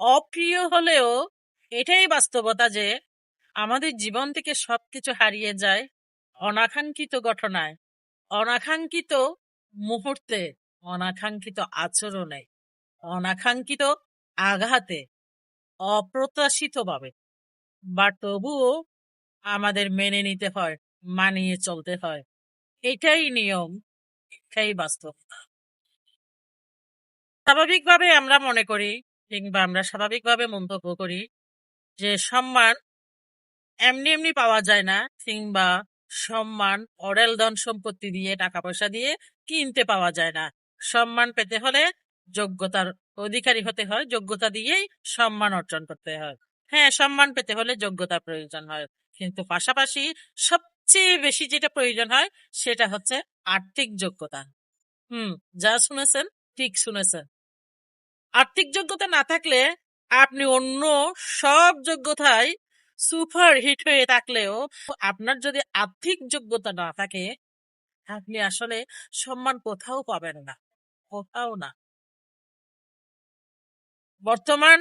অপ্রিয় হলেও এটাই বাস্তবতা যে আমাদের জীবন থেকে সবকিছু হারিয়ে যায় অনাকাঙ্ক্ষিত ঘটনায়, অনাকাঙ্ক্ষিত মুহূর্তে, অনাকাঙ্ক্ষিত আচরণে, অনাকাঙ্ক্ষিত আঘাতে, অপ্রত্যাশিতভাবে। বা তবুও আমাদের মেনে নিতে হয়, মানিয়ে চলতে হয়। এটাই নিয়ম, এটাই বাস্তবতা। স্বাভাবিকভাবে আমরা মনে করি কিংবা আমরা স্বাভাবিকভাবে মন্তব্য করি যে সম্মান এমনি এমনি পাওয়া যায় না, কিংবা সম্মান অরেল ধন সম্পত্তি দিয়ে টাকা পয়সা দিয়ে কিনতে পাওয়া যায় না। সম্মান পেতে হলে যোগ্যতার অধিকারী হতে হয়, যোগ্যতা দিয়েই সম্মান অর্জন করতে হয়। হ্যাঁ সম্মান পেতে হলে যোগ্যতার প্রয়োজন হয়, কিন্তু পাশাপাশি সবচেয়ে বেশি যেটা প্রয়োজন হয়, সেটা হচ্ছে আর্থিক যোগ্যতা। হুম, যা শুনেছেন, ঠিক শুনেছেন। আর্থিক যোগ্যতা না থাকলে আপনি অন্য সব যোগ্যতায় সুপার হিট হয়ে থাকলেও আপনার যদি আর্থিক যোগ্যতা না থাকে, আপনি আসলে সম্মান কোথাও পাবেন না, কোথাও না। বর্তমান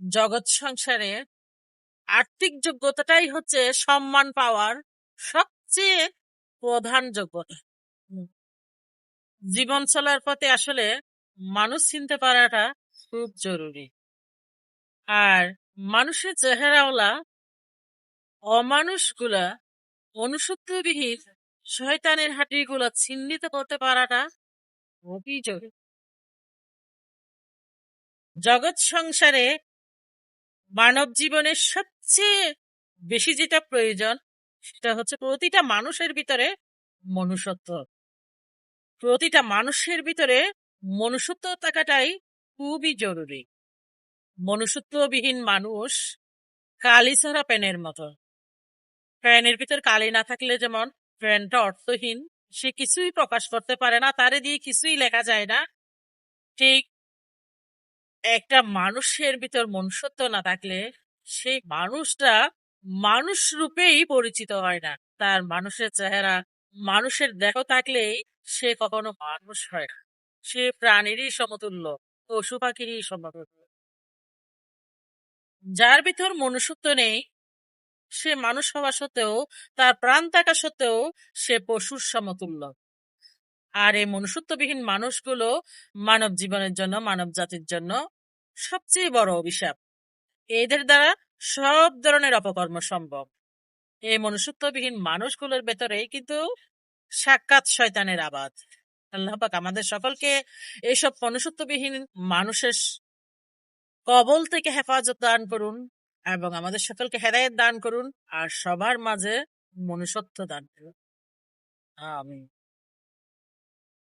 জগৎ সংসারে আর্থিক যোগ্যতাটাই হচ্ছে সম্মান পাওয়ার সবচেয়ে প্রধান যোগ্যতা। জীবন চলার পথে আসলে মানুষ চিনতে পারাটা খুব জরুরি। আর মানুষের চেহারাওয়ালা অমানুষগুলা, অনুসূত্রবিহীন শয়তানের হাঁটিগুলো চিহ্নিত করতে পারাটা খুবই জরুরি। জগৎ সংসারে মানব জীবনের সবচেয়ে বেশি যেটা প্রয়োজন, সেটা হচ্ছে প্রতিটা মানুষের ভিতরে মনুষ্যত্ব। প্রতিটা মানুষের ভিতরে মনুষ্যত্ব থাকাটাই খুবই জরুরি। মনুষ্যত্ববিহীন মানুষ কালি ছাড়া প্যানের মতো। প্যানের ভিতর কালি না থাকলে যেমন প্যানটা অর্থহীন, সে কিছুই প্রকাশ করতে পারে না, তারে দিয়ে কিছুই লেখা যায় না। ঠিক একটা মানুষের ভিতর মনুষ্যত্ব না থাকলে সেই মানুষটা মানুষ রূপেই পরিচিত হয় না। তার মানুষের চেহারা, মানুষের দেখো থাকলেই সে কখনো মানুষ হয় না। সে প্রাণীরই সমতুল্য, পশু পাখিরই সমতুল্য। যার ভিতর মনুষ্যত্ব নেই, সে মানুষ হওয়া সত্ত্বেও, তার প্রাণ থাকা সত্ত্বেও সে পশুর সমতুল্য। আর এই মনুষ্যত্ববিহীন মানুষগুলো মানব জীবনের জন্য, মানব জাতির জন্য সবচেয়ে বড় অভিশাপ। এদের দ্বারা সব ধরনের অপকর্ম সম্ভব। এই মনুষ্যত্ববিহীন মানুষগুলোর ভেতরেই কিন্তু সাক্ষাৎ শয়তানের আবাদ। আল্লাহ পাক আমাদের সকলকে এইসব মনুষ্যত্ববিহীন মানুষের কবল থেকে হেফাজত দান করুন এবং আমাদের সকলকে হেদায়ত দান করুন আর সবার মাঝে মনুষ্যত্ব দান করুন। আমি